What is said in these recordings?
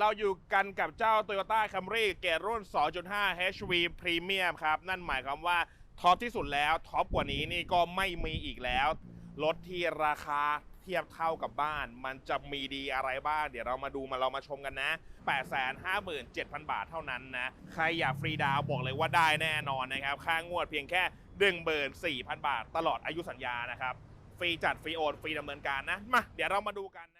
เราอยู่กันกับเจ้า Toyota Camry เกรดรุ่น 2.5 HV Premium ครับ นั่นหมายความว่าท็อปที่สุดแล้วท็อปกว่านี้นี่ก็ไม่มีอีกแล้ว รถที่ราคาเทียบเท่ากับบ้าน มันจะมีดีอะไรบ้าง เดี๋ยวเรามาดูมาเรามาชมกันนะ 857,000 บาทเท่านั้นนะ ใครอยากฟรีดาวบอกเลยว่าได้แน่นอนนะครับ ค่างวดเพียงแค่ 14,000 บาท ตลอดอายุสัญญานะครับ ฟรีจัดฟรีโอนฟรีดำเนินการนะ มา เดี๋ยวเรามาดูกันนะ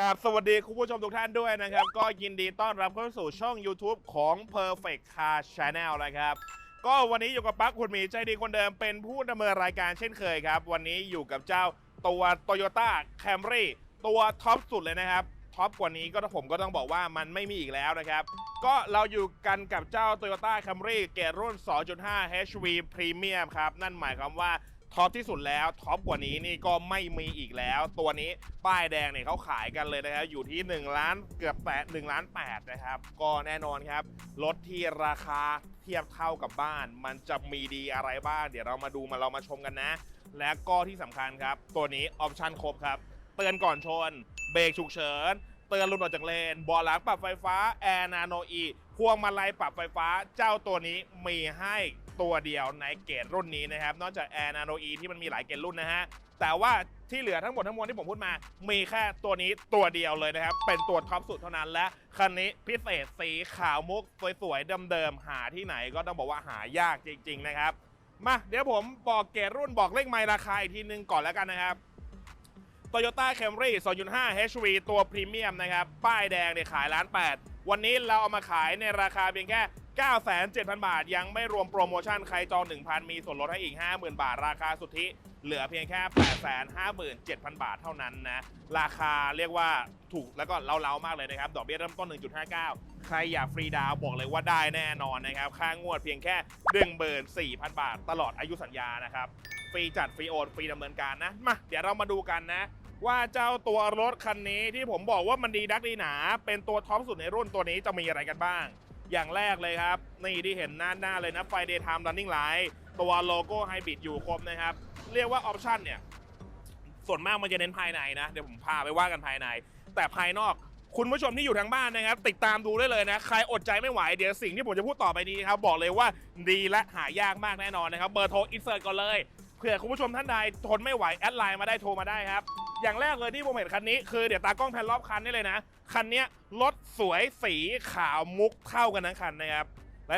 กับสวัสดีคุณผู้ชมทุกท่านด้วยนะครับ ก็ยินดีต้อนรับเข้าสู่ช่อง YouTube ของ Perfect Car Channel นะครับ ก็วันนี้อยู่กับปั๊กคุณหมีใจดีคนเดิมเป็นผู้ดำเนินรายการเช่นเคยครับ วันนี้อยู่กับเจ้าตัว Toyota Camry ตัวท็อปสุดเลยนะครับ ท็อปกว่านี้ก็ผมก็ต้องบอกว่ามันไม่มีอีกแล้วนะครับ ก็เราอยู่กันกับเจ้า Toyota Camry เกรดรุ่น 2.5 HV Premium ครับ นั่นหมายความว่า ท็อปที่สุดแล้วท็อปกว่านี้นี่ก็ไม่มีอีกแล้ว ตัวนี้ป้ายแดงเนี่ยเขาขายกันเลยนะครับอยู่ที่1ล้านเกือบแตะ1ล้าน8นะครับก็แน่นอนครับรถที่ราคาเทียบเท่ากับบ้าน มันจะมีดีอะไรบ้างเดี๋ยวเรามาดูมาเรามาชมกันนะ และก็ที่สำคัญครับ ตัวนี้ออปชั่นครบครับ เตือนก่อนชน เบรกฉุกเฉินเตือนหลุดออกจากเลนบาะหลังปรับไฟฟ้าแอร์นาโนอีพวงมาลัยปรับไฟฟ้าเจ้าตัวนี้มีให้ ตัวเดียวในเกรดรุ่นนี้นะครับ นอกจากแอร์นาโนอีที่มันมีหลายเกรดรุ่นนะฮะ แต่ว่าที่เหลือทั้งหมดทั้งมวลที่ผมพูดมา มีแค่ตัวนี้ตัวเดียวเลยนะครับ เป็นตัวท็อปสุดเท่านั้นและคันนี้พิเศษสีขาวมุกสวยๆเดิมๆหาที่ไหนก็ต้องบอกว่าหายากจริง ๆ นะครับมาเดี๋ยวผมบอกเกรดรุ่นบอกเลขไมล์ราคาอีกทีนึงก่อนแล้วกันนะครับ Toyota Camry 2.5 HV ตัวพรีเมียมนะครับ ป้ายแดงเนี่ยขายล้าน8วันนี้เราเอามาขายในราคาเพียงแค่ 97,000 บาท ยังไม่รวมโปรโมชั่นใครจอง 1,000 มีส่วนลดให้อีก 50,000 บาท ราคาสุทธิ เหลือเพียงแค่ 857,000 บาทเท่านั้นนะ ราคาเรียกว่าถูกแล้วก็เล้าๆมากเลยนะครับ ดอกเบี้ยเริ่มต้น 1.59 ใครอยากฟรีดาวบอกเลยว่าได้แน่นอนนะครับ ค่างวดเพียงแค่ 14,000 บาท ตลอดอายุสัญญานะครับ ฟรีจัดฟรีโอนฟรีดำเนินการนะ มา เดี๋ยวเรามาดูกันนะว่าเจ้าตัวรถคันนี้ที่ผมบอกว่ามันดีดักดีหนา เป็นตัวท็อปสุดในรุ่นตัวนี้จะมีอะไรกันบ้าง อย่างแรกเลยครับ นี่ที่เห็นหน้าหน้าเลยนะไฟเดย์ไทม์รันนิ่งไลท์ตัวโลโก้ไฮบริดอยู่ครบนะครับ เรียกว่าออปชันเนี่ย ส่วนมากมันจะเน้นภายในนะ เดี๋ยวผมพาไปว่ากันภายใน แต่ภายนอกคุณผู้ชมที่อยู่ทางบ้านนะครับ ติดตามดูได้เลยนะ ใครอดใจไม่ไหว เดี๋ยวสิ่งที่ผมจะพูดต่อไปนี้ครับ บอกเลยว่าดีและหายากมากแน่นอนนะครับ เบอร์โทรอินเสิร์ตก่อนเลยเผื่อคุณผู้ชมท่านใดทนไม่ไหว แอดไลน์มาได้โทรมาได้ครับ อย่างแรกเลยที่ผมเห็นคันนี้คือเดี๋ยวตากล้องแพนรอบคันนี่เลยนะ คันนี้รถสวยสีขาวมุกเท่ากันทั้งคันนะครับ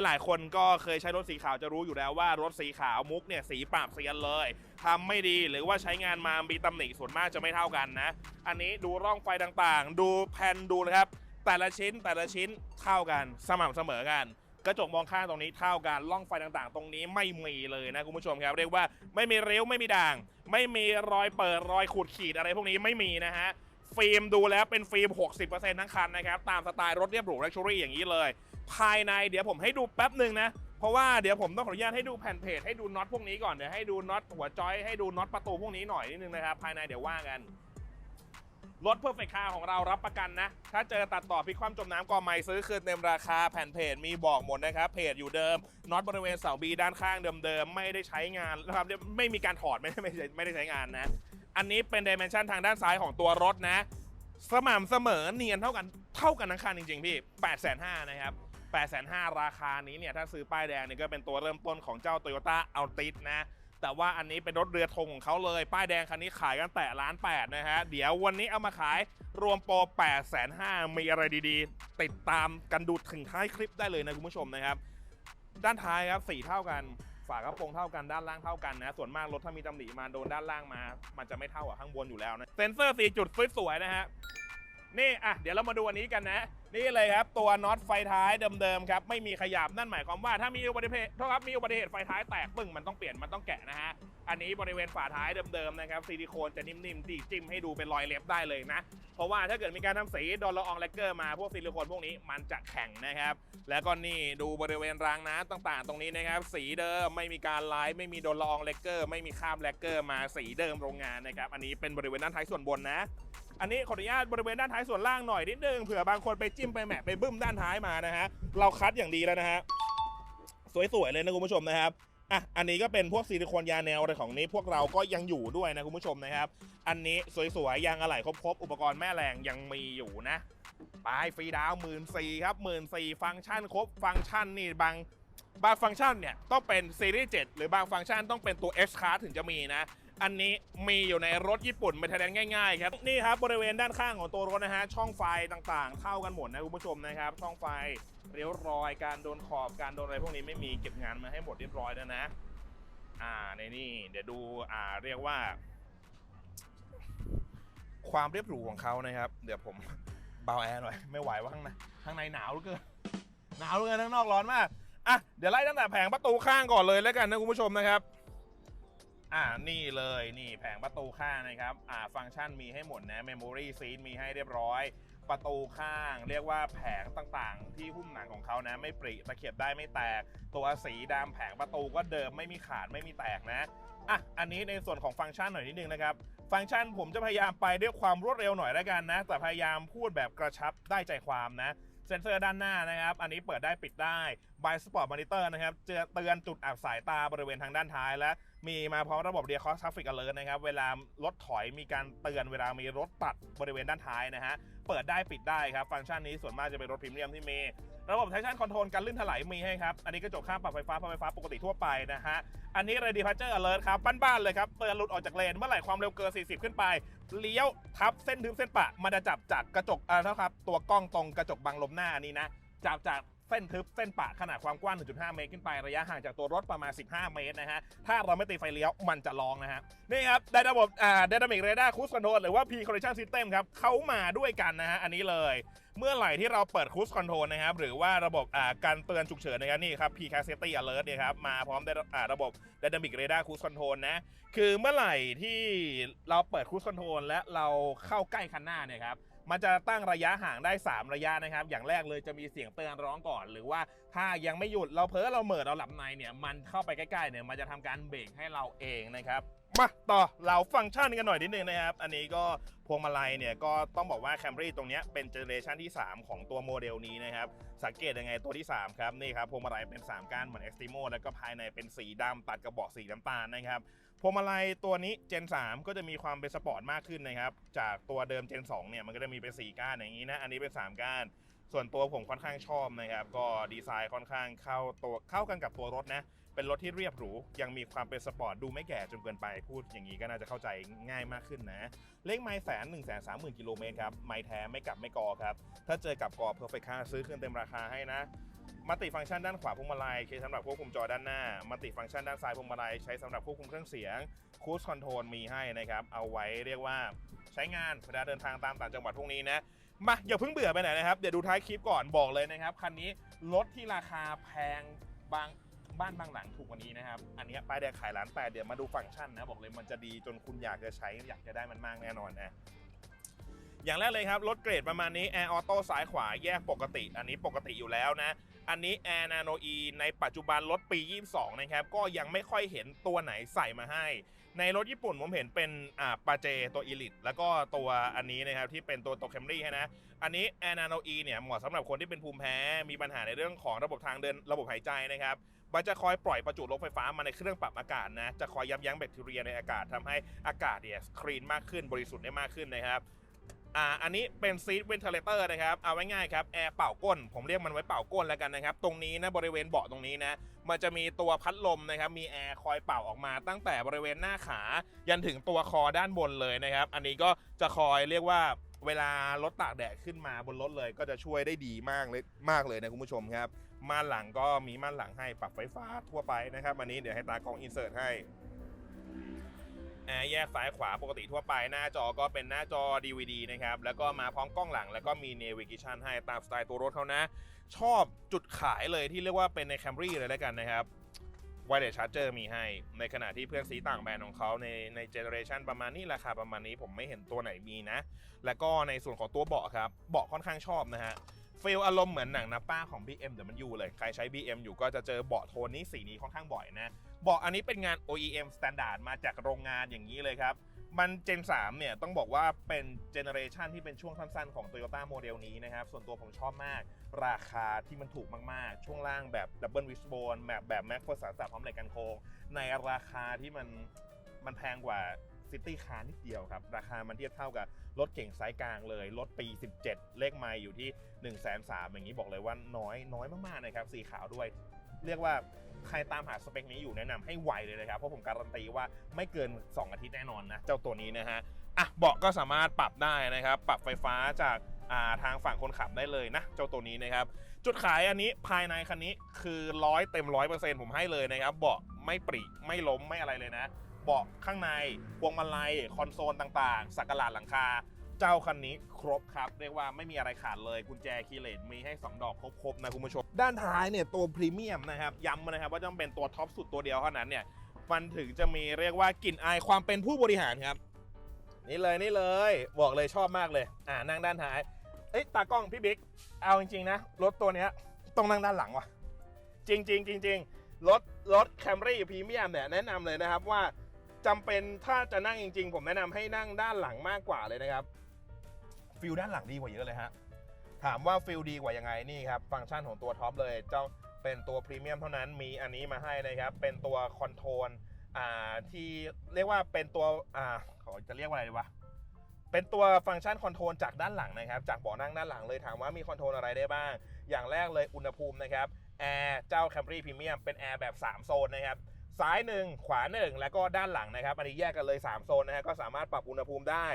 หลายๆ คนก็เคยใช้รถสีขาวจะรู้อยู่แล้วว่ารถสีขาวมุกเนี่ยสีปราบเซียนเลยทำไม่ดีหรือว่าใช้งานมามีตำหนิส่วนมากจะไม่เท่ากันนะ อันนี้ดูร่องไฟต่างๆ ดูแผ่นดูนะครับ แต่ละชิ้นแต่ละชิ้นเท่ากันสม่ำเสมอกันกระจกมองข้างตรงนี้เท่ากันล่องไฟต่างๆ ตรงนี้ไม่มีเลยนะคุณผู้ชมครับเรียกว่าไม่มีเรี้ยวไม่มีด่าง ไม่มีรอยเปิดรอยขูดขีดอะไรพวกนี้ไม่มีนะฮะ ฟิล์มดูแล้วเป็นฟิล์ม 60%ทั้งคันนะครับ ตามสไตล์รถเรียบหรูลักชัวรี่อย่างนี้เลย ภายในเดี๋ยวผมให้ดูแป๊บหนึ่งนะ เพราะว่าเดี๋ยวผมต้องขออนุญาตให้ดูแผ่นเพจให้ดูน็อตพวกนี้ก่อน เดี๋ยวให้ดูน็อตหัวจอยให้ดูน็อตประตูพวกนี้หน่อยนิดนึงนะครับ ภายในเดี๋ยวว่ากันรถเพอร์เฟคคาร์ของเรารับประกันนะ ถ้าเจอตัดต่อพิคว่ำจมน้ำกอไม่ซื้อคืนเต็มราคาแผ่นเพจมีบอกหมดนะครับ เพจอยู่เดิมน็อตบริเวณเสาบีด้านข้างเดิมๆไม่ได้ใช้งานนะครับไม่มีการถอดไม่ได้ไม่ได้ไม่ได้ใช้งานนะ อันนี้เป็นดิเมนชันทางด้านซ้ายของตัวรถนะ สม่ำเสมอเนียนเท่ากันเท่ากันทั้งคันจริงๆพี่8 5 0 0 0นะครับ8 5 0 0 0ราคานี้เนี่ยถ้าซื้อป้ายแดงเนี่ยก็เป็นตัวเริ่มต้นของเจ้า Toyota Altis นะแต่ว่าอันนี้เป็นรถเรือธงของเขาเลย ป้ายแดงคันนี้ขายกันแต่ล้านแปดนะฮะ เดี๋ยววันนี้เอามาขายรวมโปร8 5 0 0 0มีอะไรดีๆ ติดตามกันดูถึงท้ายคลิปได้เลยนะคุณผู้ชมนะครับ ด้านท้ายครับสีเท่ากัน ฝากระโปรงเท่ากันด้านล่างเท่ากันนะ ส่วนมากรถถ้ามีตำหนิมาโดนด้านล่างมา มันจะไม่เท่ากับข้างบนอยู่แล้วนะ เซ็นเซอร์สีจุดสวยๆนะฮะ นี่อะเดี๋ยวเรามาดูอันนี้กันนะ นี่เลยครับ ตัวน็อตไฟท้ายเดิมๆครับไม่มีขยับนั่นหมายความว่าถ้ามีอุบัติเหตุโทษครับมีอุบัติเหตุไฟท้ายแตกปึ้งมันต้องเปลี่ยนมันต้องแกะนะฮะอันนี้บริเวณฝาท้ายเดิมๆนะครับซิลิโคนจะนิ่มๆตีจิ้มให้ดูเป็นรอยเล็บได้เลยนะ เพราะว่าถ้าเกิดมีการทำสีดนละอองแลกเกอร์มาพวกซิลิโคนพวกนี้มันจะแข็งนะครับ แล้วก็นี่ดูบริเวณรางน้ำต่างๆ ตรงนี้นะครับ สีเดิมไม่มีการไลท์ไม่มีดนละอองแลกเกอร์ ไม่มีคราบแลกเกอร์มาสีเดิมโรงงานนะครับอันนี้เป็นบริเวณด้านท้ายส่วนบนนะ อันนี้ขออนุญาตบริเวณด้านท้ายส่วนล่างหน่อยนิดนึงเผื่อบางคนไปจิ้มไปแหมะไปบึ้มด้านท้ายมานะฮะเราคัดอย่างดีแล้วนะฮะสวยๆเลยนะคุณผู้ชมนะครับอะอันนี้ก็เป็นพวกซิลิโคนยาแนวอะไรของนี้ พวกเราก็ยังอยู่ด้วยนะคุณผู้ชมนะครับ อันนี้สวยๆยางอะไหล่ครบๆอุปกรณ์แม่แรงยังมีอยู่นะปลายฟรีดาวหมื่นสี่ครับหมื่นสี่ฟังก์ชันครบฟังก์ชันนี่บางบางฟังก์ชันเนี่ยต้องเป็นซีรีส์7หรือบางฟังก์ชันต้องเป็นตัว H card ถึงจะมีนะ อันนี้มีอยู่ในรถญี่ปุ่นไม่แทนง่ายๆครับนี่ครับบริเวณด้านข้างของตัวรถนะฮะช่องไฟต่างๆเข้ากันหมดนะคุณผู้ชมนะครับ ช่องไฟเรียวรอยการโดนขอบการโดนอะไรพวกนี้ไม่มีเก็บงานมาให้หมดเรียบร้อยแล้วนะ อ่าในนี่เดี๋ยวดูอ่าเรียกว่า ความเรียบหรูของเขานะครับ เดี๋ยวผมเบาแอร์หน่อยไม่ไหวว่าข้างในข้างในหนาวเหลือเกินหนาวเหลือเกินข้างนอกร้อนมากอะเดี๋ยวไล่ตั้งแต่แผงประตูข้างก่อนเลยแล้วกันนะคุณผู้ชมนะครับ อ่านี่เลยนี่แผงประตูข้างนะครับอ่าฟังก์ชันมีให้หมดนะ Memory Seat มีให้เรียบร้อย ประตูข้าง เรียกว่าแผงต่างๆ ที่หุ้มหนังของเขานะไม่ปริตะเข็บได้ไม่แตก ตัวสีดำแผงประตูก็เดิมไม่มีขาดไม่มีแตกนะอะอันนี้ในส่วนของฟังก์ชันหน่อยนิดนึงนะครับฟังก์ชันผมจะพยายามไปด้วยความรวดเร็วหน่อยแล้วกันนะ แต่พยายามพูดแบบกระชับได้ใจความนะเซ็นเซอร์ด้านหน้านะครับ อันนี้เปิดได้ปิดได้ b i Sport Monitor นะครับจะเตือนจุดอับสายตาบริเวณทางด้านท้ายและ มีมาพร้อมระบบ Rear Cross Traffic Alert นะครับ เวลารถถอยมีการเตือนเวลามีรถตัดบริเวณด้านท้ายนะฮะ เปิดได้ปิดได้ครับ ฟังก์ชันนี้ส่วนมากจะเป็นรถพรีเมียมที่มี ระบบ traction control การลื่นถลายมีให้ครับ อันนี้กระจกข้างปรับไฟฟ้าปรับไฟฟ้าปกติทั่วไปนะฮะ อันนี้ Ready Departure Alert ครับบ้านๆเลยครับ เตือนหลุดออกจากเลนเมื่อไหร่ความเร็วเกิน 40 ขึ้นไป เลี้ยวทับเส้นทึบเส้นปะมันจะจับจากกระจกอ่าเท่าครับตัวกล้องตรงกระจกบังลมหน้าอันนี้นะจับจาก เส้นทึบเส้นปะขนาดความกว้าง 1.5 เมตรขึ้นไประยะห่างจากตัวรถประมาณ 15 เมตรนะฮะ ถ้าเราไม่ตีไฟเลี้ยวมันจะลองนะฮะ นี่ครับได้ระบบอ่า Dynamic Radar Cruise Control หรือว่า P Collision System ครับเขามาด้วยกันนะฮะ อันนี้เลย เมื่อไหร่ที่เราเปิด Cruise Control นะครับหรือว่าระบบอ่าการเตือนฉุกเฉินนะครับนี่ครับ P Car Safety Alert เนี่ยครับมาพร้อมได้อ่าระบบ Dynamic Radar Cruise Control นะคือเมื่อไหร่ที่เราเปิด Cruise Control และเราเข้าใกล้คันหน้าเนี่ยครับ มันจะตั้งระยะห่างได้ 3 ระยะนะครับ อย่างแรกเลยจะมีเสียงเตือนร้องก่อน หรือว่า ถ้ายังไม่หยุดเราเพ้อเราเหมิดเราหลับในเนี่ยมันเข้าไปใกล้ๆเนี่ยมันจะทำการเบรกให้เราเองนะครับมาต่อเราฟังก์ชันกันหน่อยนิดนึงนะครับ อันนี้ก็พวงมาลัยเนี่ยก็ต้องบอกว่า Camry ตรงเนี้ยเป็นเจเนอเรชันที่ 3 ของตัวโมเดลนี้นะครับ สังเกตยังไงตัวที่ 3 ครับ นี่ครับพวงมาลัยเป็น 3ก้านเหมือน Estimo แล้วก็ภายในเป็นสีดำตัดกระบอกสีน้ำตาลนะครับพวงมาลัยตัวนี้ Gen 3 ก็จะมีความเป็นสปอร์ตมากขึ้นนะครับ จากตัวเดิม Gen 2เนี่ยมันก็จะมีเป็น4ก้านอย่างนี้นะอันนี้เป็น 3 ก้าน ส่วนตัวผมค่อนข้างชอบนะครับ ก็ดีไซน์ค่อนข้างเข้าตัวเข้ากันกับตัวรถนะ เป็นรถที่เรียบหรู ยังมีความเป็นสปอร์ตดูไม่แก่จนเกินไปพูดอย่างนี้ก็น่าจะเข้าใจง่ายมากขึ้นนะ เลขไมล์แสนหนึ่งแสนสามหมื่นกิโลเมตรครับไมล์แท้ไม่กลับไม่กอครับ ถ้าเจอกับกอ Perfect Car ซื้อคืนเต็มราคาให้นะมัลติฟังก์ชันด้านขวาพวงมาลัยใช้สำหรับควบคุมจอด้านหน้ามัลติฟังก์ชันด้านซ้ายพวงมาลัยใช้สำหรับควบคุมเครื่องเสียงคูสคอนโทรลมีให้นะครับ เอาไว้เรียกว่าใช้งานเวลาเดินทางตามต่างจังหวัดพวกนี้นะ มาอย่าเพิ่งเบื่อไปไหนนะครับ เดี๋ยวดูท้ายคลิปก่อนบอกเลยนะครับ คันนี้รถที่ราคาแพงบางบ้านบางหลังถูกกว่านี้นะครับ อันนี้ป้ายแดงขายล้านแปดเดี๋ยวมาดูฟังก์ชันนะ บอกเลยมันจะดีจนคุณอยากจะใช้อยากจะได้มันมากแน่นอนนะอย่างแรกเลยครับ รถเกรดประมาณนี้แอร์ออโต้ซ้ายขวาแยกปกติ อันนี้ปกติอยู่แล้วนะ อันนี้ Air Nano E ในปัจจุบันรถปี 22 นะครับ ก็ยังไม่ค่อยเห็นตัวไหนใส่มาให้ ในรถญี่ปุ่นผมเห็นเป็นอ่าปาเจตัวอีลิตแล้วก็ตัวอันนี้นะครับที่เป็นตัวตัวแคมรี่นะ อันนี้ Air Nano E เนี่ยเหมาะสำหรับคนที่เป็นภูมิแพ้ มีปัญหาในเรื่องของระบบทางเดินระบบหายใจนะครับมันจะคอยปล่อยประจุลมไฟฟ้ามาในเครื่องปรับอากาศนะ จะคอยยับยั้งแบคทีเรียในอากาศทำให้อากาศเนี่ยคลีนมากขึ้นบริสุทธิ์ได้มากขึ้นนะครับ อ่าอันนี้เป็นซีทเวนเทเลเตอร์นะครับเอาไว้ง่ายครับแอร์เป่าก้น ผมเรียกมันไว้เป่าก้นแล้วกันนะครับ ตรงนี้นะบริเวณเบาะตรงนี้นะมันจะมีตัวพัดลมนะครับมีแอร์คอยเป่าออกมาตั้งแต่บริเวณหน้าขา ยันถึงตัวคอด้านบนเลยนะครับ อันนี้ก็จะคอยเรียกว่าเวลารถตากแดดขึ้นมาบนรถเลย ก็จะช่วยได้ดีมากเลยมากเลยนะคุณผู้ชมครับม่านหลังก็มีม่านหลังให้ปรับไฟฟ้าทั่วไปนะครับอันนี้เดี๋ยวให้ตากล้องอินเสิร์ตให้ แยกซ้ายขวาปกติทั่วไปหน้าจอก็เป็นหน้าจอ DVD นะครับ แล้วก็มาพร้อมกล้องหลัง แล้วก็มี navigation ให้ตามสไตล์ตัวรถเขานะ ชอบจุดขายเลยที่เรียกว่าเป็นใน Camry เลยแล้วกันนะครับ wireless charger มีให้ ในขณะที่เพื่อนสีต่างแบรนด์ของเขาในในเจเนอเรชันประมาณนี้ราคาประมาณนี้ผมไม่เห็นตัวไหนมีนะ แล้วก็ในส่วนของตัวเบาะครับ เบาะค่อนข้างชอบนะฮะ ฟีลอารมณ์เหมือนหนังนับป้าของ BMW เลย ใครใช้ BM อยู่ก็จะเจอเบาะโทนนี้สีนี้ค่อนข้างบ่อยนะ เบาะอันนี้เป็นงาน OEM Standard มาจากโรงงานอย่างนี้เลยครับ มัน Gen 3 เนี่ยต้องบอกว่าเป็นเจเนอเรชันที่เป็นช่วงสั้นๆของ Toyota โมเดลนี้นะครับ ส่วนตัวผมชอบมาก ราคาที่มันถูกมากๆ ช่วงล่างแบบ Double Wishbone แบบแบบ Mac 4 3 3พร้อมเหล็กกันโค้งในราคาที่มันมันแพงกว่า ซิตี้คาร์นิดเดียวครับ ราคามันเทียบเท่ากับรถเก่งไซส์กลางเลย รถปี 17 เลขไมล์อยู่ที่1 3 0 0 0อย่างนี้บอกเลยว่าน้อยน้อยมากๆนะครับสีขาวด้วย เรียกว่าใครตามหาสเปคนี้อยู่แนะนำให้ไวเลยนะครับ เพราะผมการันตีว่าไม่เกิน 2 อาทิตย์แน่นอนนะ เจ้าตัวนี้นะฮะอะเบาะก็สามารถปรับได้นะครับ ปรับไฟฟ้าจากาทางฝั่งคนขับได้เลยนะ เจ้าตัวนี้นะครับ จุดขายอันนี้ภายในคันนี้คือร้อยเต็มร้อยเปอร์เซ็นต์ผมให้เลยนะครับ เบาะไม่ปริไม่ล้มไม่อะไรเลยนะ เบาะข้างในพวงมาลัย คอนโซลต่างๆ สักการะหลังคา เจ้าคันนี้ครบครับ เรียกว่าไม่มีอะไรขาดเลยกุญแจคีย์เลสมีให้ 2 ดอกครบๆนะคุณผู้ชม ด้านท้ายเนี่ยตัวพรีเมียมนะครับย้ำนะครับว่าต้องเป็นตัวท็อปสุดตัวเดียวเท่านั้นเนี่ยมันถึงจะมีเรียกว่ากลิ่นอายความเป็นผู้บริหารครับ นี่เลยนี่เลยบอกเลยชอบมากเลยอ่านั่งด้านท้ายเอ้ยตากล้องพี่บิ๊กเอาจริงๆนะรถตัวเนี้ยต้องนั่งด้านหลังว่ะ จริงๆจริงๆรถรถแคมรี่พรีเมียมเนี่ยแนะนำเลยนะครับว่า จำเป็นถ้าจะนั่งจริง ๆ ผมแนะนำให้นั่งด้านหลังมากกว่าเลยนะครับฟิลด้านหลังดีกว่าเยอะเลยฮะถามว่าฟิลดีกว่ายังไงนี่ครับฟังก์ชันของตัวท็อปเลยเจ้าเป็นตัวพรีเมียมเท่านั้นมีอันนี้มาให้นะครับ เป็นตัวคอนโทรลอ่าที่เรียกว่าเป็นตัวอ่าขอจะเรียกว่าอะไรดีวะเป็นตัวฟังก์ชันคอนโทรลจากด้านหลังนะครับ จากเบาะนั่งด้านหลังเลยถามว่ามีคอนโทรลอะไรได้บ้าง อย่างแรกเลยอุณหภูมินะครับแอร์เจ้า Camry Premium เป็นแอร์แบบ 3 โซนนะครับ ซ้าย1ขวา1แล้วก็ด้านหลังนะครับ อันนี้แยกกันเลย 3 โซนนะฮะก็สามารถปรับอุณหภูมิได้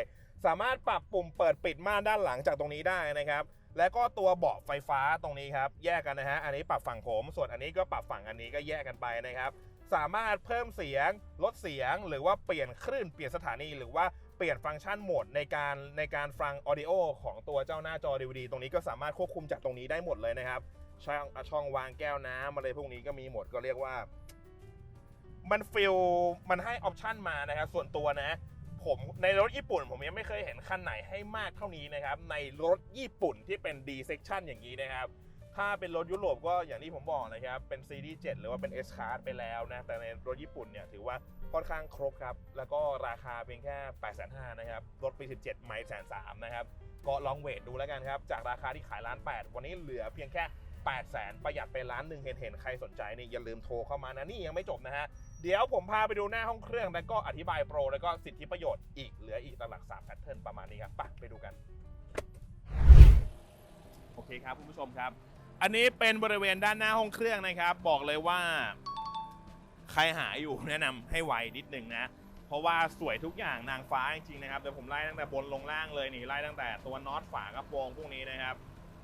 สามารถปรับปุ่มเปิดปิดม่านด้านหลังจากตรงนี้ได้นะครับ แล้วก็ตัวเบาะไฟฟ้าตรงนี้ครับแยกกันนะฮะอันนี้ปรับฝั่งผม ส่วนอันนี้ก็ปรับฝั่งอันนี้ก็แยกกันไปนะครับ สามารถเพิ่มเสียงลดเสียง หรือว่าเปลี่ยนคลื่นเปลี่ยนสถานีหรือว่าเปลี่ยนฟังก์ชันโหมดในการในการฟังออดิโอของตัวเจ้าหน้าจอ DVD ตรงนี้ก็สามารถควบคุมจากตรงนี้ได้หมดเลยนะครับช่องช่องวางแก้วน้ำอะไรพวกนี้ก็มีหมดก็เรียกว่า มันฟิลมันให้ออปชันมานะครับส่วนตัวนะ ผมในรถญี่ปุ่น ผมยังไม่เคยเห็นคันไหนให้มากเท่านี้นะครับ ในรถญี่ปุ่นที่เป็น D section อย่างนี้นะครับ ถ้าเป็นรถยุโรปก็อย่างที่ผมบอกนะครับ เป็น CD 7หรือว่าเป็น S Class ไปแล้วนะ แต่ในรถญี่ปุ่นเนี่ยถือว่าค่อนข้างครบครับ แล้วก็ราคาเพียงแค่8 5 0 0 0นะครับรถปี 17 ไม่แสนสามนะครับก็ลองเวทดูแล้วกันครับจากราคาที่ขายล้าน8วันนี้เหลือเพียงแค่ 8 0 0 0 0 0ประหยัดไปล้านหนึ่งเห็นเห็นใครสนใจนี่อย่าลืมโทรเข้ามานะนี่ยังไม่จบนะฮะ เดี๋ยวผมพาไปดูหน้าห้องเครื่องแล้วก็อธิบายโปร แล้วก็สิทธิประโยชน์อีกเหลืออีกตลัก3แพทเทิร์นประมาณนี้ครับไปไปดูกัน โอเคครับคุณผู้ชมครับ อันนี้เป็นบริเวณด้านหน้าห้องเครื่องนะครับ บอกเลยว่า ใครหาอยู่แนะนำให้ไวนิดนึงนะเพราะว่าสวยทุกอย่างนางฟ้าจริงๆนะครับเดี๋ยวผมไล่ตั้งแต่บนลงล่างเลยนี่ไล่ตั้งแต่ตัวน็อตฝากระโปรงพวกนี้นะครับ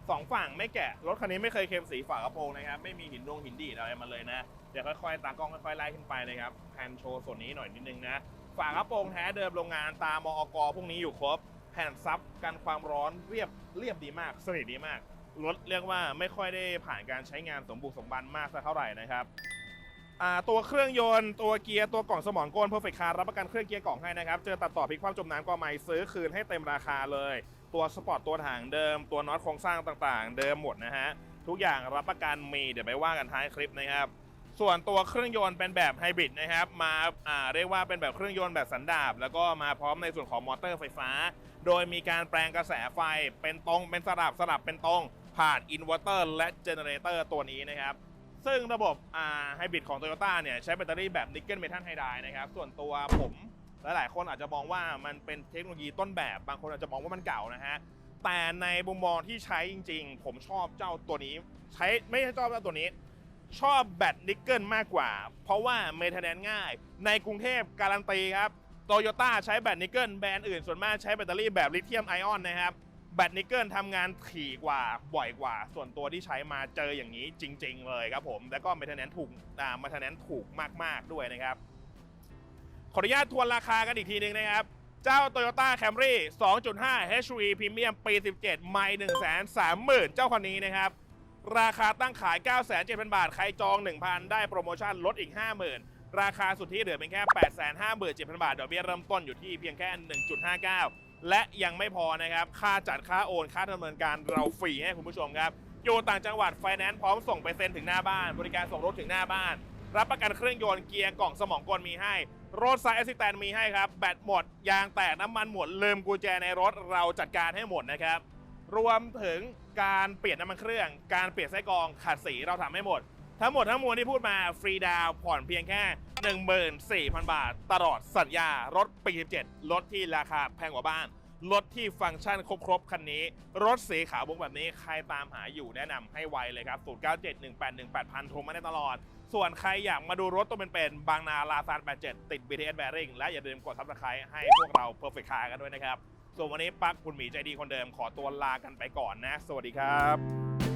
สองฝั่งไม่แกะ รถคันนี้ไม่เคยเค็มสีฝากระโปรงนะครับ ไม่มีหินดวงหินดีดอะไรมาเลยนะ เดี๋ยวค่อยๆ ตากล้องค่อยๆ ไล่ขึ้นไปนะครับแพนโชว์ส่วนนี้หน่อยนิดนึงนะ ฝากระโปรงแท้เดิมโรงงานตามมอกพวกนี้อยู่ครบ แผ่นซับกันความร้อนเรียบเรียบดีมาก สนิทดีมาก รถเรียกว่าไม่ค่อยได้ผ่านการใช้งานสมบุกสมบันมากสักเท่าไหร่นะครับตัวเครื่องยนต์ตัวเกียร์ตัวกล่องสมองกลเพอร์เฟคคาร์รับประกันเครื่องเกียร์กล่องให้นะครับ เจอตัดต่อพลิกคว่ำจมน้ำก็ไม่ซื้อคืนให้เต็มราคาเลย ตัวสปอร์ตตัวถังเดิม ตัวน็อตโครงสร้างต่างๆ เดิมหมดนะฮะ ทุกอย่างรับประกันมีเดี๋ยวไปว่ากันท้ายคลิปนะครับ ส่วนตัวเครื่องยนต์เป็นแบบไฮบริดนะครับ มาอ่าเรียกว่าเป็นแบบเครื่องยนต์แบบสันดาปแล้วก็มาพร้อมในส่วนของมอเตอร์ไฟฟ้า โดยมีการแปลงกระแสไฟเป็นตรงเป็นสลับสลับเป็นตรงผ่านอินเวอร์เตอร์และเจเนเรเตอร์ตัวนี้นะครับซึ่งระบบไฮบริดของ Toyota เนี่ยใช้แบตเตอรี่แบบนิกเกิลเมทัลไฮไดร์นะครับ ส่วนตัวผม หลายๆคนอาจจะมองว่ามันเป็นเทคโนโลยีต้นแบบ บางคนอาจจะมองว่ามันเก่านะฮะ แต่ในมุมมองที่ใช้จริง ๆ ผมชอบเจ้าตัวนี้ ใช้ไม่ใช่ชอบเจ้าตัวนี้ ชอบแบตนิกเกิลมากกว่า เพราะว่าเมทแนนง่าย ในกรุงเทพการันตีครับโตโยต้าใช้แบตนิกเกิลแบรนด์อื่น ส่วนมากใช้แบตเตอรี่แบบลิเธียมไอออนนะครับแบตนิกเกิลทำงานถี่กว่าบ่อยกว่า ส่วนตัวที่ใช้มาเจออย่างนี้จริง ๆ เลยครับผม แล้วก็เมทแนนถูกอ่าเมทแนนถูกมากๆด้วยนะครับ ขออนุญาตทวนราคากันอีกทีหนึ่งนะครับ เจ้า Toyota Camry 2.5 HV Premium ปี 17 ไม่ 130,000 เจ้าคันนี้นะครับ ราคาตั้งขาย 9,700 บาท ใครจอง 1,000 ได้โปรโมชั่นลดอีก 50,000 ราคาสุทธิเหลือเป็นแค่ 857,000 บาทดอกเบี้ยเริ่มต้นอยู่ที่เพียงแค่ 1.59 และยังไม่พอนะครับ ค่าจัดค่าโอน ค่าดำเนินการเราฟรีให้คุณผู้ชมครับอยู่ต่างจังหวัดไฟแนนซ์พร้อมส่งไปเซ็นถึงหน้าบ้าน บริการส่งรถถึงหน้าบ้าน รับประกันเครื่องยนต์เกียร์กล่องสมองกลมีให้ รถสายแอสซิแตนมีให้ครับ แบตหมด ยางแตกน้ำมันหมดลืมกุญแจในรถเราจัดการให้หมดนะครับ รวมถึงการเปลี่ยนน้ำมันเครื่อง การเปลี่ยนไส้กรองขัดสีเราทำให้หมด ทั้งหมดทั้งมวลที่พูดมาฟรีดาวผ่อนเพียงแค่ 14,000 บาท ตลอดสัญญารถปี 17 รถที่ราคาแพงกว่าบ้าน รถที่ฟังก์ชันครบๆคันนี้ รถสีขาวบุ้งแบบนี้ใครตามหาอยู่แนะนำให้ไวเลยครับ 0971818000 โทรมาได้ตลอด ส่วนใครอยากมาดูรถตัวเป็นๆบางนาลาซาน87 ติด BTS Bearing และอย่าลืมกดซับสไครต์ให้พวกเรา Perfect Car กันด้วยนะครับ ส่วนวันนี้ปั๊กคุณหมีใจดีคนเดิมขอตัวลากันไปก่อนนะ สวัสดีครับ